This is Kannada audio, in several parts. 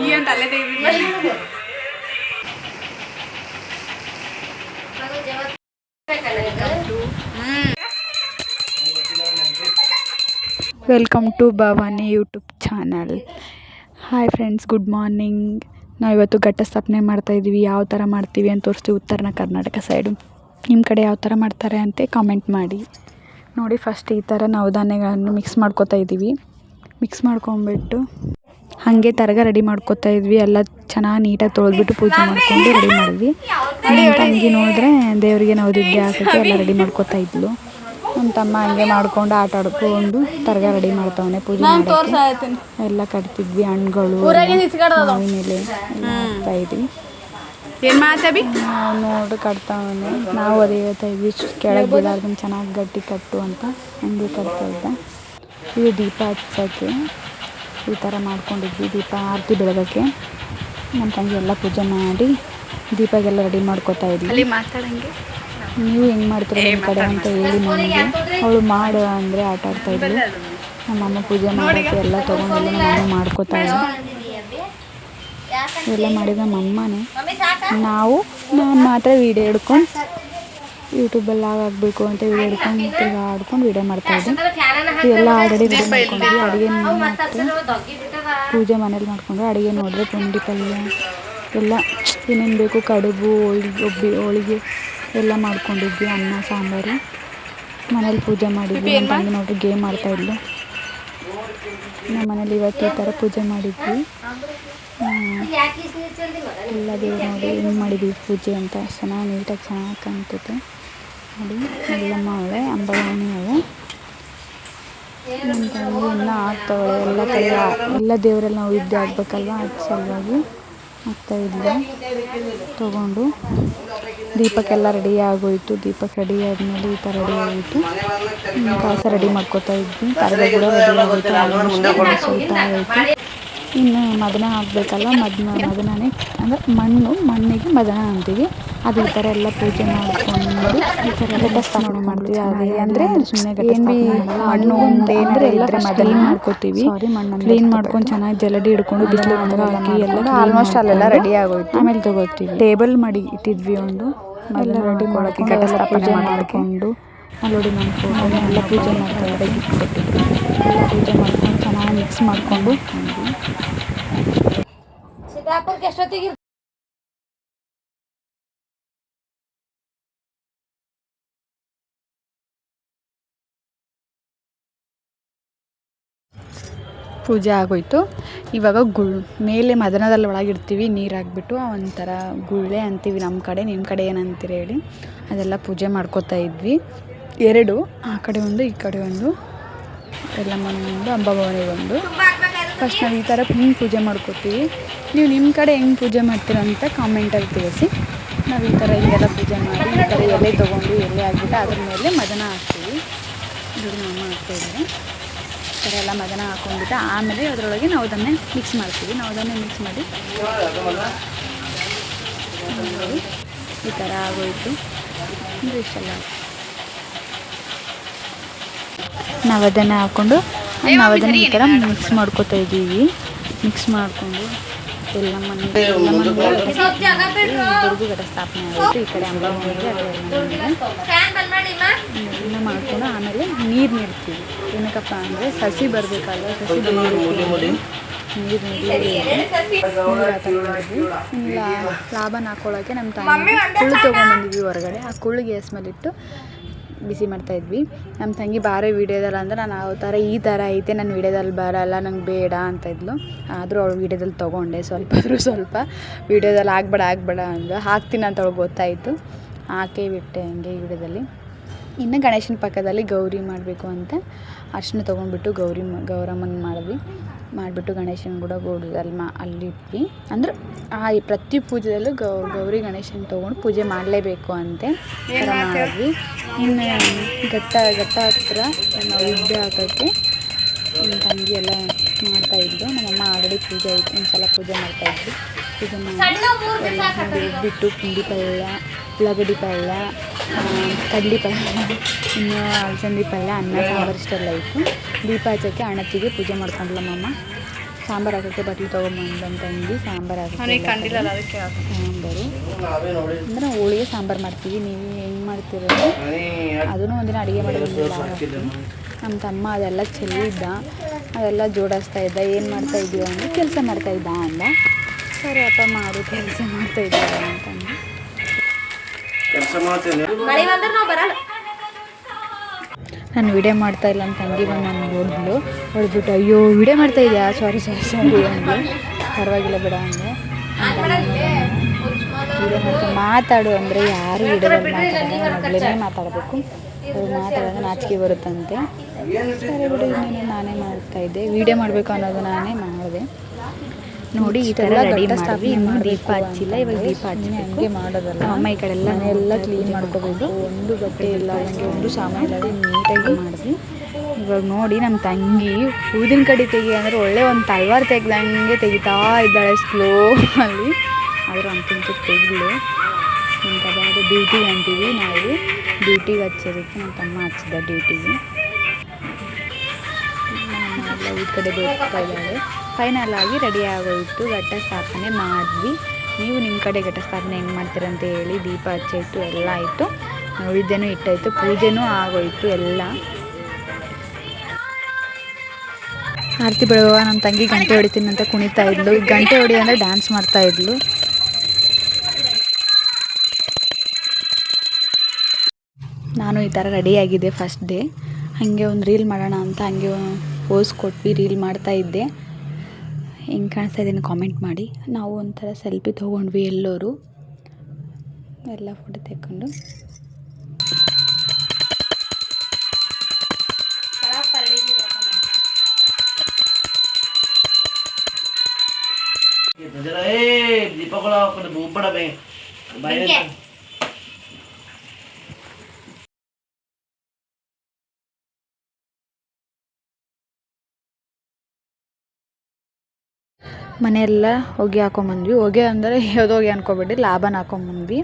ಈ ಅಂತ ಅಲ್ಲೇ ತೆಗೆದಿಲ್ಲ welcome to Bhavani YouTube channel hi friends good morning ನಾವು ಇವತ್ತು ಘಟ್ಟ ಸ್ಥಾಪನೆ ಮಾಡ್ತಾಯಿದ್ವಿ ಯಾವ ಥರ ಮಾಡ್ತೀವಿ ಅಂತ ತೋರಿಸ್ತೀವಿ ಉತ್ತರ ಕರ್ನಾಟಕ ಸೈಡು ನಿಮ್ಮ ಕಡೆ ಯಾವ ಥರ ಮಾಡ್ತಾರೆ ಅಂತ ಕಾಮೆಂಟ್ ಮಾಡಿ. ನೋಡಿ ಫಸ್ಟ್ ಈ ಥರ ಧಾನ್ಯಗಳನ್ನು ಮಿಕ್ಸ್ ಮಾಡ್ಕೊತಾ ಇದ್ದೀವಿ. ಮಿಕ್ಸ್ ಮಾಡ್ಕೊಂಬಿಟ್ಟು ಹಾಗೆ ತರಗ ರೆಡಿ ಮಾಡ್ಕೊತಾ ಇದ್ವಿ. ಎಲ್ಲ ಚೆನ್ನಾಗಿ ನೀಟಾಗಿ ತೊಳೆದ್ಬಿಟ್ಟು ಪೂಜೆ ಮಾಡ್ಕೊಂಡು ರೆಡಿ ಮಾಡಿದ್ವಿ. ನಮ್ಮ ತಂಗಿ ನೋಡಿದ್ರೆ ದೇವರಿಗೆ ನಾವು ದುಡ್ಡು ಹಾಕಿ ಎಲ್ಲ ರೆಡಿ ಮಾಡ್ಕೊತಾ ಇದ್ಲು. ನಮ್ಮ ತಮ್ಮ ಹಂಗೆ ಮಾಡ್ಕೊಂಡು ಆಟ ಆಡ್ಕೊಂಡು ತರಗ ರೆಡಿ ಮಾಡ್ತಾವನೆ ಪೂಜೆ ಮಾಡೋಕ್ಕೆ. ಎಲ್ಲ ಕಟ್ತಿದ್ವಿ ಹಣ್ಣುಗಳು ಮಾವಿನ ಎಲೆ ಹಾಕ್ತಾ ಇದ್ವಿ. ನೋಡಿ ಕಟ್ತಾವನೆ. ನಾವು ಅದೇ ಹೇಳ್ತಾ ಇದ್ವಿ ಕೆಳಗೆ ಬೀಳಾರ್ದಂಗೆ ಚೆನ್ನಾಗಿ ಗಟ್ಟಿ ಕಟ್ಟು ಅಂತ. ಹಂಗೆ ಕಟ್ತಾ ಇದ್ದ. ಇದು ದೀಪ ಹಚ್ಚೋಕ್ಕೆ ಈ ಥರ ಮಾಡ್ಕೊಂಡಿದ್ವಿ. ದೀಪ ಆರತಿ ಬೆಳಗೋಕ್ಕೆ. ನಮ್ಮ ತಂಗಿ ಎಲ್ಲ ಪೂಜೆ ಮಾಡಿ ದೀಪಗೆಲ್ಲ ರೆಡಿ ಮಾಡ್ಕೊತಾ ಇದ್ವಿ ಅಲ್ಲಿ ಮಾತಾಡಂಗೆ? ನೀವು ಹೆಂಗೆ ಮಾಡ್ತೀರ ನಿಮ್ಮ ಕಡೆ ಅಂತ ಹೇಳಿ ನನಗೆ ಅವಳು ಮಾಡು ಅಂದರೆ ಆಟ ಆಡ್ತಾ ನಮ್ಮ ನಮ್ಮಮ್ಮ ಪೂಜೆ ಮಾಡೋಕ್ಕೆ ಎಲ್ಲ ತೊಗೊಂಡೆಲ್ಲ ನಮ್ಮಮ್ಮ ಮಾಡ್ಕೋತಾ ಇದ್ವಿ ಎಲ್ಲ ಮಾಡಿದ ನಮ್ಮಮ್ಮನೇ ನಾವು ನಾನು ಮಾತ್ರ ವೀಡಿಯೋ ಹಿಡ್ಕೊಂಡು ಯೂಟ್ಯೂಬಲ್ಲಿ ಆಗಬೇಕು ಅಂತ ಹಿಡ್ಕೊಂಡು ತಿರ್ಗಿ ಆಡ್ಕೊಂಡು ವೀಡಿಯೋ ಮಾಡ್ತಾಯಿದ್ದೆ ಇವೆಲ್ಲ ಆಲ್ರೆಡಿ ರೆಡಿ ಮಾಡ್ಕೊಂಡು ಅಡುಗೆ ಮಾಡಿ ಪೂಜೆ ಮನೇಲಿ ಮಾಡಿಕೊಂಡು ಅಡುಗೆ ನೋಡಿದ್ರೆ ಪುಂಡಿ ಪಲ್ಯ ಎಲ್ಲ ಏನೇನು ಬೇಕು ಕಡುಬು ಹೋಳ್ಗೆ ಒಬ್ಬಿ ಹೋಳಿಗೆ ಎಲ್ಲ ಮಾಡ್ಕೊಂಡಿದ್ವಿ ಅನ್ನ ಸಾಂಬಾರು. ಮನೇಲಿ ಪೂಜೆ ಮಾಡಿದ್ವಿ. ಅಂತಂದು ತಂಗಿ ನೋಡ್ರಿ ಗೇಮ್ ಆಡ್ತಾಯಿದ್ಲು ನಮ್ಮ ಮನೇಲಿ ಇವತ್ತು ಈ ಥರ ಪೂಜೆ ಮಾಡಿದ್ವಿ. ಎಲ್ಲ ದೇವ್ರು ನೋಡಿ ಹೆಂಗೆ ಮಾಡಿದ್ವಿ ಪೂಜೆ ಅಂತ. ಚೆನ್ನಾಗಿ ನೀಟಾಗಿ ಚೆನ್ನಾಗಿ ಕಾಣ್ತೈತೆ. ನೋಡಿ ಎಲ್ಲಮ್ಮ ಅವಳೆ ಅಂಬಾವಣಿ ಅವಳೆ ನಮ್ಮ ತಂಗಿ ಇನ್ನೂ ಆಗ್ತಾವಳೆ ಎಲ್ಲ ಕಡೆ ಎಲ್ಲ ದೇವರೆಲ್ಲ ನಾವು ಇದ್ದೆ ಆಗ್ಬೇಕಲ್ವ, ಅದ್ರ ಸಲುವಾಗಿ ಆಗ್ತಾ ಇದ್ದೆ ತೊಗೊಂಡು ದೀಪಕ್ಕೆಲ್ಲ ರೆಡಿ ಆಗೋಯ್ತು. ದೀಪಕ್ಕೆ ರೆಡಿ ಆದಮೇಲೆ ಈ ಥರ ರೆಡಿ ಆಗೋಯಿತು. ಕಾಸ ರೆಡಿ ಮಾಡ್ಕೋತಾ ಇದ್ವಿ. ಕರ್ಗ ಕೂಡ ರೆಡಿ ಆಗೋಯ್ತು ಆಗೋಯ್ತು. ಇನ್ನು ಮದನ ಆಗಬೇಕಲ್ಲ, ಮದನ, ಮದನನೇ. ಅಂದರೆ ಮಣ್ಣು, ಮಣ್ಣಿಗೆ ಮದನ ಅಂತೀವಿ. ಅದು ಈ ಥರ ಎಲ್ಲ ಪೂಜೆ ಮಾಡಿಕೊಂಡು ಈ ಥರ ಎಲ್ಲ ಸ್ಥಾಪನೆ ಮಾಡ್ತೀವಿ. ಅದೇ ಅಂದರೆ ಸುಮ್ಮನೆ ಏನು ಭೀ ಮಣ್ಣು ಉಂಡೆ ಅಂದರೆ ಎಲ್ಲ ಕ್ಲೀನ್ ಮಾಡ್ಕೋತೀವಿ. ಕ್ಲೀನ್ ಮಾಡ್ಕೊಂಡು ಚೆನ್ನಾಗಿ ಜಲಡಿ ಹಿಡ್ಕೊಂಡು ಬಿಸಿಲು ಹಾಕಿ ಎಲ್ಲ ಆಲ್ಮೋಸ್ಟ್ ಅಲ್ಲೆಲ್ಲ ರೆಡಿ ಆಗೋಯ್ತು. ಆಮೇಲೆ ತಗೋತೀವಿ. ಟೇಬಲ್ ಮಾಡಿ ಇಟ್ಟಿದ್ವಿ ಒಂದು. ಎಲ್ಲ ರೆಡಿ ಮಾಡೋಕ್ಕೆ ಘಟ ಪೂಜೆ ಮಾಡಿಕೊಂಡು ಅಲ್ಲಿ ನೋಡಿ ನಮ್ಮ ಫೋಟೋ ಎಲ್ಲ ಪೂಜೆ ಮಾಡ್ತಾರೆ ಗಿಫ್ಟ್ ಕೊಟ್ಟಿದ್ರು ಎಲ್ಲ ಪೂಜೆ ಮಾಡ್ಕೊಂಡು ಚೆನ್ನಾಗಿ ಮಿಕ್ಸ್ ಮಾಡಿಕೊಂಡು. ಸಿದ್ದಾಪುರಕ್ಕೆ ಎಷ್ಟೊತ್ತಿಗೆ ಪೂಜೆ ಆಗೋಯ್ತು. ಇವಾಗ ಗುಳ್ ಮೇಲೆ ಮದನದಲ್ಲಿ ಒಳಗಿಡ್ತೀವಿ ನೀರು ಹಾಕ್ಬಿಟ್ಟು ಒಂಥರ ಗುಳ್ಳೆ ಅಂತೀವಿ ನಮ್ಮ ಕಡೆ ನಿಮ್ಮ ಕಡೆ ಏನಂತೀರಿ ಹೇಳಿ. ಅದೆಲ್ಲ ಪೂಜೆ ಮಾಡ್ಕೋತಾ ಇದ್ವಿ. ಎರಡು, ಆ ಕಡೆ ಒಂದು, ಈ ಕಡೆ ಒಂದು. ಎಲ್ಲ ಮನೆಯೊಂದು ಒಂದು ಅಂಬಾಭವನಿಗೆ ಒಂದು. ಫಸ್ಟ್ ನಾವು ಈ ಥರ ಹಿಂಗೆ ಪೂಜೆ ಮಾಡ್ಕೋತೀವಿ. ನೀವು ನಿಮ್ಮ ಕಡೆ ಹೆಂಗೆ ಪೂಜೆ ಮಾಡ್ತೀರಂತ ಕಾಮೆಂಟಲ್ಲಿ ತಿಳಿಸಿ. ನಾವು ಈ ಥರ ಹಿಂಗೆಲ್ಲ ಪೂಜೆ ಮಾಡಿ, ಈ ಥರ ಎಲೆ ತೊಗೊಂಡು ಎಲೆ ಹಾಕ್ಬಿಟ್ಟು ಅದ್ರ ಮೇಲೆ ಮದನ ಹಾಕ್ತೀವಿ. ಇದು ನಮ್ಮ ಹಾಕ್ತಾ ಇದ್ದಾರೆ. ಈ ಥರ ಎಲ್ಲ ಮದನ ಹಾಕೊಂಡ್ಬಿಟ್ಟು ಆಮೇಲೆ ಅದರೊಳಗೆ ನಾವು ಅದನ್ನೇ ಮಿಕ್ಸ್ ಮಾಡ್ತೀವಿ. ನಾವು ಅದನ್ನೇ ಮಿಕ್ಸ್ ಮಾಡಿ ಈ ಥರ ಆಗೋಯಿತು. ಅಂದರೆ ಇಷ್ಟೆಲ್ಲ. ನಾವು ಅದನ್ನು ಹಾಕ್ಕೊಂಡು ನಾವು ಅದನ್ನು ಈ ಥರ ಮಿಕ್ಸ್ ಮಾಡ್ಕೋತಾ ಇದ್ದೀವಿ ಮಿಕ್ಸ್ ಮಾಡಿಕೊಂಡು. ಎಲ್ಲ ಮನೆ ಎಲ್ಲ ಮನೆಗೆ ಸ್ಥಾಪನೆ ಆಗುತ್ತೆ ಈ ಕಡೆ ಅಮ್ಮ ಅದನ್ನ ಮಾಡ್ಕೊಂಡು ಆಮೇಲೆ ನೀರು ನೀಡ್ತೀವಿ ಏನಕ್ಕಪ್ಪ ಅಂದರೆ ಸಸಿ ಬರಬೇಕಲ್ಲ ಸಸಿ ನೀರು ನೀರು ಲಾಭನ ಹಾಕೊಳ್ಳೋಕೆ ನಮ್ಮ ತಾಯಿ ಕುಳ್ಳು ತೊಗೊಂಡ್ಬಂದಿದ್ವಿ ಹೊರಗಡೆ ಆ ಕುಳ್ಳು ಗ್ಯಾಸ್ ಮೇಲೆ ಇಟ್ಟು ಬಿಸಿ ಮಾಡ್ತಾಯಿದ್ವಿ ನಮ್ಮ ತಂಗಿ ಬಾರೆ ವೀಡಿಯೋದಲ್ಲಿ ಅಂದ್ರೆ ನಾನು ಆ ಥರ ಈ ಥರ ಐತೆ ನನ್ನ ವೀಡಿಯೋದಲ್ಲಿ ಬರಲ್ಲ, ನಂಗೆ ಬೇಡ ಅಂತ ಇದ್ಲು. ಆದರೂ ಅವಳು ವೀಡಿಯೋದಲ್ಲಿ ತೊಗೊಂಡೆ, ಸ್ವಲ್ಪ ಆದರೂ ಸ್ವಲ್ಪ. ವೀಡಿಯೋದಲ್ಲಿ ಆಗಬೇಡ ಆಗಬೇಡ ಅಂದ ಹಾಕ್ತೀನಿ ಅಂತ ಅವಳು ಗೊತ್ತಾಯಿತು. ಹಾಕೇ ಬಿಟ್ಟೆ ಹಂಗೆ ವೀಡಿಯೋದಲ್ಲಿ. ಇನ್ನು ಗಣೇಶನ ಪಕ್ಕದಲ್ಲಿ ಗೌರಿ ಮಾಡಬೇಕು ಅಂತ ಅರ್ಶಿನ ತೊಗೊಂಡ್ಬಿಟ್ಟು ಗೌರಿ ಮ ಗೌರಮ್ಮನ ಮಾಡಿದ್ವಿ. ಮಾಡಿಬಿಟ್ಟು ಗಣೇಶನ ಕೂಡ ಅಲ್ಲಿ ಮಾ ಅಲ್ಲಿ ಇಟ್ವಿ. ಅಂದ್ರೆ ಆ ಈ ಪ್ರತಿ ಪೂಜೆಯಲ್ಲೂ ಗೌ ಗೌರಿ ಗಣೇಶನ ತೊಗೊಂಡು ಪೂಜೆ ಮಾಡಲೇಬೇಕು ಅಂತೆ. ಮಾಡಿದ್ವಿ. ಇನ್ನು ಘಟ್ಟ ಘಟ್ಟ ಹತ್ರ ನಾವು ವಿದ್ಯೆ ಹಾಕೋಕ್ಕೆ ನಮ್ಮ ತಂಗಿ ಎಲ್ಲ ಮಾಡ್ತಾಯಿದ್ದು ನಮ್ಮಮ್ಮ ಆಲ್ರೆಡಿ ಪೂಜೆ ಆಯಿತು. ಒಂದು ಸಲ ಪೂಜೆ ಮಾಡ್ತಾಯಿದ್ವಿ ಪೂಜೆ ಮಾಡಿ ಬಿಟ್ಟು ಪುಂಡಿ ಪಲ್ಯ ಉಳ್ಳಾಗಡ್ಡಿ ಪಲ್ಯ ಕಡ್ಲಿ ಪಲ್ಯ ಇನ್ನು ಅಲಸಂದಿ ಪಲ್ಯ ಅನ್ನ ಸಾಂಬಾರು ಇಷ್ಟೆಲ್ಲ ಇತ್ತು. ದೀಪ ಹಚ್ಚಕ್ಕೆ ಅಣ್ಣತ್ತಿಗೆ ಪೂಜೆ ಮಾಡ್ಕೊಂಡ್ಲ ಮಮ್ಮ ಸಾಂಬಾರು ಹಾಕೋಕ್ಕೆ ಬಟ್ಲು ತೊಗೊಂಬಂದಿ ತಂಗಿ ಸಾಂಬಾರು ಹಾಕಿ. ಸಾಂಬಾರು ಅಂದರೆ ಹೋಳಿಗೆ ಸಾಂಬಾರು ಮಾಡ್ತೀವಿ. ನೀವು ಹೆಂಗೆ ಮಾಡ್ತೀರ ಅದನ್ನು ಒಂದಿನ ಅಡುಗೆ ಮಾಡೋದಿಲ್ಲ ನಮ್ಮ ತಮ್ಮ ಅದೆಲ್ಲ ಚೆಲ್ಲಿದ್ದ ಅದೆಲ್ಲ ಜೋಡಿಸ್ತಾ ಇದ್ದ. ಏನು ಮಾಡ್ತಾ ಇದೀವ ಅಂದರೆ ಕೆಲಸ ಮಾಡ್ತಾ ಇದ್ದ ಅಂದ. ಸರಿ ಅಪ್ಪ ಮಾಡು ಕೆಲಸ ಮಾಡ್ತಾ ಇದ್ದಾರೆ ಅಂತಂದು ಕೆಲಸ ಮಾಡ್ತೇನೆ. ಮಳಿ ಬಂದ್ರೆ ನಾವು ಬರಲ್ಲ. ನಾನು ವಿಡಿಯೋ ಮಾಡ್ತಾ ಇಲ್ಲ ಅಂತ ತಂಗಿ ಬಂದು ನಾನು ನೋಡಿದ್ಲು ಹೊಡೆದ್ಬಿಟ್ಟು ಅಯ್ಯೋ ವಿಡಿಯೋ ಮಾಡ್ತಾ ಇದೆಯಾ? ಸಾರಿ ಸಾರಿ ಸಾರಿ ಅಂದ್ಲು. ಪರವಾಗಿಲ್ಲ ಬಿಡ ಅಂದೆ ವಿಡಿಯೋ ಮಾಡ್ತಾ ಮಾತಾಡು ಅಂದರೆ ಯಾರು ವಿಡಿಯೋ ಮಾತಾಡೋದು ಮೊದಲೇ ಮಾತಾಡಬೇಕು. ಅವ್ರು ಮಾತಾಡೋದು ನಾಚಿಕೆ ಬರುತ್ತಂತೆ. ಸರಿ ಬಿಡು ಇನ್ನೇನು ನಾನೇ ಮಾಡ್ತಾ ಇದ್ದೆ. ವಿಡಿಯೋ ಮಾಡಬೇಕು ಅನ್ನೋದು ನಾನೇ ಮಾಡಿದೆ. ನೋಡಿ ಈ ಥರ ರೆಡಿ ಮಾಡಿ ಇನ್ನೂ ದೀಪ ಹಚ್ಚಿಲ್ಲ ಇವಾಗ ದೀಪ ಹಚ್ಚಿ ಹಂಗೆ ಮಾಡೋದಲ್ಲ. ಅಮ್ಮ ಈ ಕಡೆ ಎಲ್ಲ ಎಲ್ಲ ಕ್ಲೀನ್ ಮಾಡ್ಕೋಬೇಕು. ಒಂದು ಬಟ್ಟೆ ಇಲ್ಲ ಹಂಗೆ ಒಂದು ಸಾಮಾನು ಇಲ್ಲ ನೀಟಾಗಿ ಮಾಡಿದ್ವಿ. ಇವಾಗ ನೋಡಿ ನಮ್ಮ ತಂಗಿ ಊದಿನ ಕಡೆ ತೆಗಿ ಅಂದರೆ ಒಳ್ಳೆ ಒಂದು ತಲ್ವಾರ್ ತೆಗ್ದಂಗೆ ತೆಗಿತಾ ಇದ್ದಾಳೆ ಸ್ಲೋ ಅಲ್ಲಿ. ಆದರೂ ಅಂತಿಂತ ತೆಗಿಲು ಇಂಥದ್ದು ಡ್ಯೂಟಿಗೆ ಅಂತೀವಿ ನಾವು. ಡ್ಯೂಟಿಗೆ ಹಚ್ಚೋದಕ್ಕೆ ನಮ್ಮ ತಮ್ಮ ಹಚ್ಚಿದ್ದ ಡ್ಯೂಟಿಗೆ ಎಲ್ಲ ಈ ಕಡೆ ಹೋಗ್ತಾ ಇದ್ದಾಳೆ. ಫೈನಲ್ ಆಗಿ ರೆಡಿ ಆಗೋಯಿತು. ಘಟ್ಟ ಸ್ಥಾಪನೆ ಮಾಡಿದ್ವಿ. ನೀವು ನಿಮ್ಮ ಕಡೆ ಘಟ ಸ್ಥಾಪನೆ ಹೆಂಗೆ ಮಾಡ್ತೀರಂತ ಹೇಳಿ ದೀಪ ಹಚ್ಚಾಯಿತು, ಎಲ್ಲ ಆಯಿತು. ಉಳಿದೇನೂ ಇಟ್ಟಾಯಿತು, ಪೂಜೆನೂ ಆಗೋಯಿತು ಎಲ್ಲ. ಆರತಿ ಬೆಳಗುವ ನನ್ನ ತಂಗಿ ಗಂಟೆ ಹೊಡಿತೀನಿ ಅಂತ ಕುಣಿತಾ ಇದ್ಲು. ಗಂಟೆ ಹೊಡಿ ಅಂದರೆ ಡ್ಯಾನ್ಸ್ ಮಾಡ್ತಾ ಇದ್ಲು. ನಾನು ಈ ಥರ ರೆಡಿಯಾಗಿದ್ದೆ ಫಸ್ಟ್ ಡೇ ಹಾಗೆ ಒಂದು ರೀಲ್ ಮಾಡೋಣ ಅಂತ ಹಾಗೆ ಪೋಸ್ ಕೊಟ್ವಿ ರೀಲ್ ಮಾಡ್ತಾ ಇದ್ದೆ. ಹೆಂಗೆ ಕಾಣಿಸ್ತಾ ಇದ್ದೀನಿ ಕಾಮೆಂಟ್ ಮಾಡಿ. ನಾವು ಒಂಥರ ಸೆಲ್ಫಿ ತೊಗೊಂಡ್ವಿ ಎಲ್ಲರೂ. ಎಲ್ಲ ಫೋಟೋ ತೆಕ್ಕೊಂಡು. ಏ ದೀಪಗಳ ಮನೆಯೆಲ್ಲ ಹೊಗೆ ಹಾಕೊಂಬಂದ್ವಿ. ಹೊಗೆ ಅಂದರೆ ಹೋಗಿ ಅನ್ಕೊಬೇಡಿ ಲಾಭನ ಹಾಕೊಂಬಂದ್ವಿ.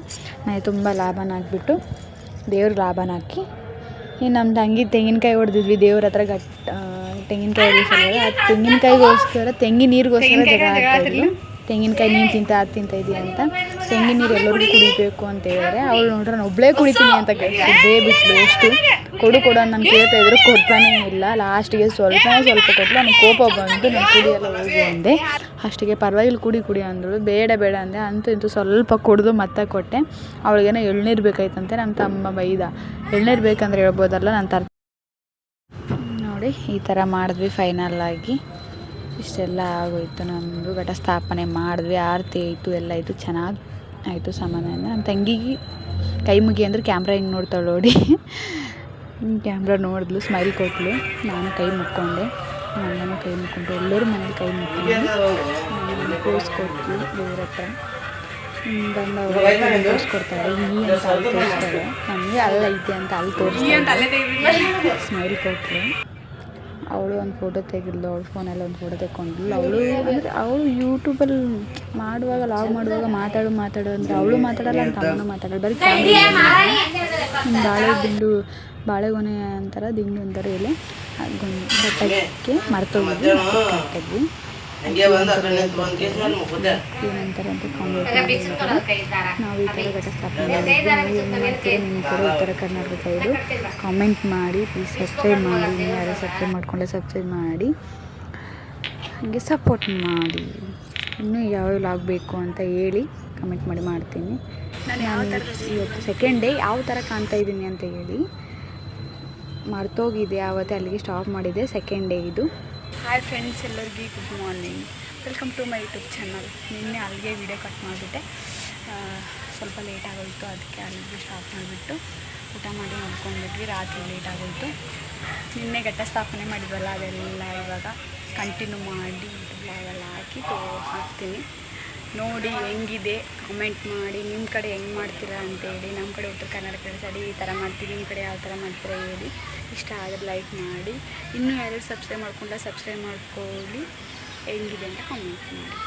ಮನೆ ತುಂಬ ಲಾಭನ ಹಾಕ್ಬಿಟ್ಟು ದೇವ್ರ ಲಾಭನ ಹಾಕಿ. ಈ ನಮ್ಮ ತಂಗಿ ತೆಂಗಿನಕಾಯಿ ಹೊಡೆದಿದ್ವಿ. ದೇವ್ರ ಹತ್ರ ಗಟ್ ತೆಂಗಿನಕಾಯಿ ಆ ತೆಂಗಿನಕಾಯಿಗೋಸ್ಕರ, ತೆಂಗಿನ ನೀರಿಗೋಸ್ಕರ ತೆಂಗಿನಕಾಯಿ ನೀನು ತಿಂತ ಅದು ತಿಂತ ಇದೀಯ ಅಂತ. ತೆಂಗಿನ ನೀರು ಎಲ್ಲರಿಗೂ ಕುಡಿಬೇಕು ಅಂತ ಹೇಳಿದ್ರೆ ಅವಳು ನೋಡ್ರೆ ನಾನು ಒಬ್ಬಳೇ ಕುಡಿತೀನಿ ಅಂತ ಕೇಳ್ತಿದ್ದೆ ಬಿಟ್ಲು ಅಷ್ಟು ಕೊಡು ಕೊಡು ನಾನು ಕೇಳ್ತಾ ಇದ್ರು. ಕೊಡ್ತಾನೇ ಇಲ್ಲ. ಲಾಸ್ಟಿಗೆ ಸ್ವಲ್ಪ ಸ್ವಲ್ಪ ಕೊಟ್ಟಲು ನನಗೆ ಕೋಪ ಬಂದು ನಾನು ಕುಡಿಯಲ್ಲ ಹೋಗು ಅಂದೆ. ಅಷ್ಟಿಗೆ ಪರವಾಗಿಲ್ಲ ಕುಡಿ ಕುಡಿ ಅಂದಳು. ಬೇಡ ಬೇಡ ಅಂದೆ. ಅಂತೂ ಇಂತೂ ಸ್ವಲ್ಪ ಕುಡಿದು ಮತ್ತೆ ಕೊಟ್ಟೆ. ಅವಳಿಗೇನೋ ಎಳ್ನೀರು ಬೇಕಾಯ್ತಂತೆ. ನನ್ನ ತಮ್ಮ ಬೈದ. ಎಳ್ನೀರು ಬೇಕಂದ್ರೆ ಹೇಳ್ಬೋದಲ್ಲ ನಾನು ತರ್. ನೋಡಿ ಈ ಥರ ಮಾಡಿದ್ವಿ ಫೈನಲ್ ಆಗಿ. ಇಷ್ಟೆಲ್ಲ ಆಗೋಯ್ತು ನಮ್ಮದು ಘಟ ಸ್ಥಾಪನೆ ಮಾಡಿದ್ವಿ. ಆರತಿ ಆಯಿತು ಎಲ್ಲ ಆಯಿತು. ಚೆನ್ನಾಗಿ ಆಯಿತು ಸಾಮಾನ್ಯ ನನ್ನ ತಂಗಿಗೆ ಕೈ ಮುಗಿ ಅಂದ್ರೆ ಕ್ಯಾಮ್ರಾ ಹಿಂಗೆ ನೋಡ್ತಾಳೆ ನೋಡಿ. ಕ್ಯಾಮ್ರಾ ನೋಡಿದ್ಲು ಸ್ಮೈಲ್ ಕೊಟ್ಲು. ನಾನು ಕೈ ಮುಕ್ಕೊಂಡೆ. ನಾನು ಕೈ ಮುಕ್ಕೊಂಡು ಎಲ್ಲರೂ ಮನೇಲಿ ಕೈ ಮುಕ್ಕೊಂಡು ಪೋಸ್ ಕೊಟ್ವಿ ದೇವ್ರ ಹತ್ರ. ಬಂದವರು ಪೋಸ್ ಕೊಡ್ತಾರೆ. ಈ ಅಂತ ಅಲ್ಲಿ ತೋರಿಸ್ತಾರೆ. ನಮಗೆ ಅಲ್ಲೈತೆ ಅಂತ ಅಲ್ಲಿ ತೋರಿಸ್ತಾರೆ. ಅಲ್ಲೇ ಸ್ಮೈಲ್ ಕೊಟ್ಟರು ಅವಳು ಒಂದು ಫೋಟೋ ತೆಗೆದ್ಲು ಅವಳು ಫೋನಲ್ಲಿ ಒಂದು ಫೋಟೋ ತೆಕ್ಕೊಂಡ್ಲು ಅವಳು ಅಂದರೆ ಅವಳು ಯೂಟ್ಯೂಬಲ್ಲಿ ಮಾಡುವಾಗ ಲಾಗ್ ಮಾಡುವಾಗ ಮಾತಾಡು ಮಾತಾಡು ಅಂದರೆ ಅವಳು ಮಾತಾಡಲ್ಲ ಅಂತ ಅವನು ಮಾತಾಡೋದು ಬರೀ ಕ್ಯಾಮ್ರಾ ಬಾಳೆ ದಿಂಡು ಬಾಳೆಗೊನೆ ಅಂತಾರೆ ದಿಂಡು ಅಂತಾರೆ ಎಲೆ ಬೆಟ್ಟಕ್ಕೆ ಮರ್ತೋಗಿದ್ವಿ ಕಟ್ಟಿದ್ವಿ ಹಂಗೆ ಬಂದು ಆ ಕಡೆ ನಿಂತು ಬಂದು ಕೇಸ್ ಮಾಡಿ ಮುಗ್ದೆ ಏನಂತಾರೆ ಕಾಮೆಂಟ್ ನಾವು ಈ ಥರ ಉತ್ತರ ಕರ್ನಾಟಕ ಇದು ಕಾಮೆಂಟ್ ಮಾಡಿ ಪ್ಲೀಸ್ ಸಬ್ಸ್ಕ್ರೈಬ್ ಮಾಡಿ ಯಾರು ಸಬ್ಸ್ಕ್ರೈಬ್ ಮಾಡ್ಕೊಂಡೆ ಸಬ್ಸ್ಕ್ರೈಬ್ ಮಾಡಿ. ಹಾಗೆ ಸಪೋರ್ಟ್ ಮಾಡಿ. ಇನ್ನೂ ಯಾವ್ಯಾವ ಆಗಬೇಕು ಅಂತ ಹೇಳಿ ಕಮೆಂಟ್ ಮಾಡಿ ಮಾಡ್ತೀನಿ. ನಾನು ಇವತ್ತು ಸೆಕೆಂಡ್ ಡೇ ಯಾವ ಥರ ಕಾಣ್ತಾ ಇದ್ದೀನಿ ಅಂತ ಹೇಳಿ. ಮರ್ತೋಗಿದೆ ಆವತ್ತೇ ಅಲ್ಲಿಗೆ ಸ್ಟಾಪ್ ಮಾಡಿದೆ ಸೆಕೆಂಡ್ ಡೇ ಇದು. ಹಾಯ್ ಫ್ರೆಂಡ್ಸ್ ಎಲ್ಲರಿಗೂ good morning welcome to my YouTube channel ನಿನ್ನೆ ಅಲ್ಲಿಗೆ ವಿಡಿಯೋ ಕಟ್ ಮಾಡಿಬಿಟ್ಟೆ. ಸ್ವಲ್ಪ ಲೇಟ್ ಆಗೋಯಿತು, ಅದಕ್ಕೆ ಅಲ್ಲಿಗೆ ಸ್ಟಾಪ್ ಮಾಡಿಬಿಟ್ಟು ಊಟ ಮಾಡಿ ನೋಡ್ಕೊಂಡ್ಬಿಟ್ವಿ ರಾತ್ರಿ ಲೇಟ್ ಆಗೋಯಿತು. ನಿನ್ನೆ ಘಟ್ಟ ಸ್ಥಾಪನೆ ಮಾಡಿದ್ವಲ್ಲ, ಅದೆಲ್ಲ ಇವಾಗ ಕಂಟಿನ್ಯೂ ಮಾಡಿ ಬ್ಲಾಗೆಲ್ಲ ಹಾಕಿ ಹಾಕ್ತೀನಿ. ನೋಡಿ ಹೆಂಗಿದೆ ಕಮೆಂಟ್ ಮಾಡಿ. ನಿಮ್ಮ ಕಡೆ ಹೆಂಗೆ ಮಾಡ್ತೀರಾ ಅಂತೇಳಿ ನಮ್ಮ ಕಡೆ ಉತ್ತರ ಕರ್ನಾಟಕ ಸೈಡ್ ಈ ಥರ ಮಾಡ್ತೀವಿ ನಿಮ್ಮ ಕಡೆ ಯಾವ ಥರ ಮಾಡ್ತೀರಾ ಹೇಳಿ. ಇಷ್ಟ ಆದರೆ ಲೈಕ್ ಮಾಡಿ. ಇನ್ನೂ ಯಾರು ಸಬ್ಸ್ಕ್ರೈಬ್ ಮಾಡ್ಕೊಂಡ ಸಬ್ಸ್ಕ್ರೈಬ್ ಮಾಡ್ಕೊಳ್ಳಿ. ಹೆಂಗಿದೆ ಅಂತ ಕಮೆಂಟ್ ಮಾಡಿ.